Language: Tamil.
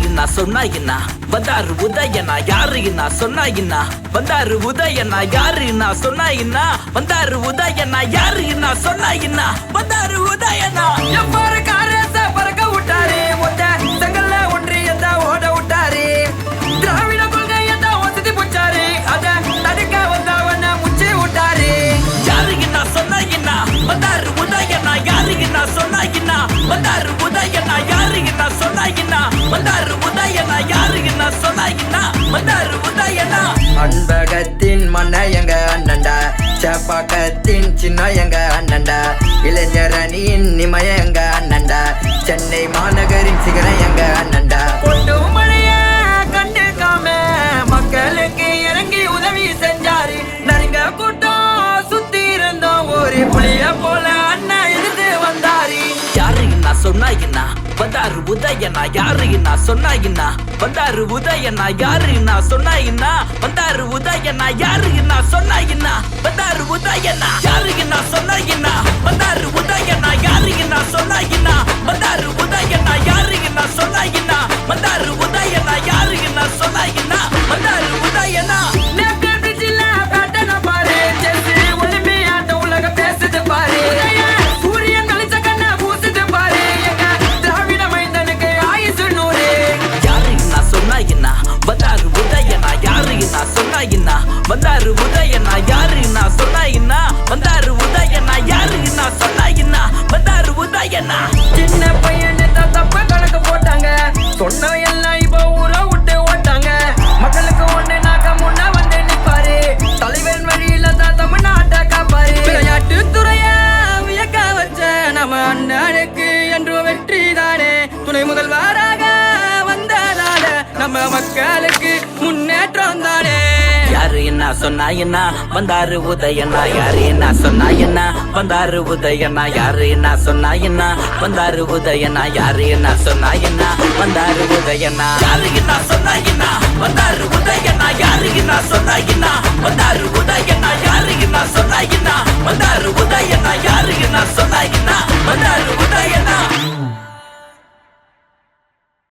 யாருன்னா சொன்னாயின்னா. வந்தாரு உதயனா யாருன்னா சொன்னாயின்னா. வந்தாரு உதயனா யாருன்னா சொன்னாயின்னா. வந்தாரு உதயனா யாருன்னா சொன்னாயின்னா. வந்தாரு உதயனா அன்பகத்தின் மன்ன எங்க அண்ணன்டா? சேப்பாக்கத்தின் சின்ன எங்க அண்ணன்டா? இளைஞர் அணியின் நிமய எங்க அண்ணன்டா? சென்னை மாநகரின் சிகரம் எங்க அண்ணன்டா? மழைய கண்டுக்காம மக்களுக்கு இறங்கி உதவி செஞ்சாரு. நரிங்க கூட்டம் சுத்தி இருந்தோம் ஒரு புளிய போல அண்ணா எதிர்த்து வந்தாரு. யாரு என்ன சொன்னா என்ன? வந்தாரு உதயனா யாருன்னா? சொன்னாயின்னா? வந்தாரு உதயனா யாருன்னா? சொன்னாயின்னா? வந்தாரு உதயனா யாருன்னா? சொன்னாயின்னா? வந்தாரு உதயனா யாருன்னா? சொன்னாயின்னா? வந்தாரு உதயனா யாருன்னா? சொன்னாயின்னா? அண்ணனுக்கு என்று வெற்றி தானே துணை முதல்வராக வந்ததால நம்ம மக்களுக்கு முன்னேற்றம் தானே. யாரு என்ன சொன்னா என்ன? வந்தாரு உதயண்ணா. யாரு என்ன சொன்னா என்ன? வந்தாரு உதயண்ணா. யாரு என்ன சொன்னா என்ன? வந்தாரு உதயண்ணா. யாரு என்ன சொன்னா என்ன? வந்தாரு உதயண்ணா. யாரு என்ன சொன்னா என்ன? வந்தாரு உதயண்ணா. யாரு என்ன சொன்னா என்ன? வந்தாரு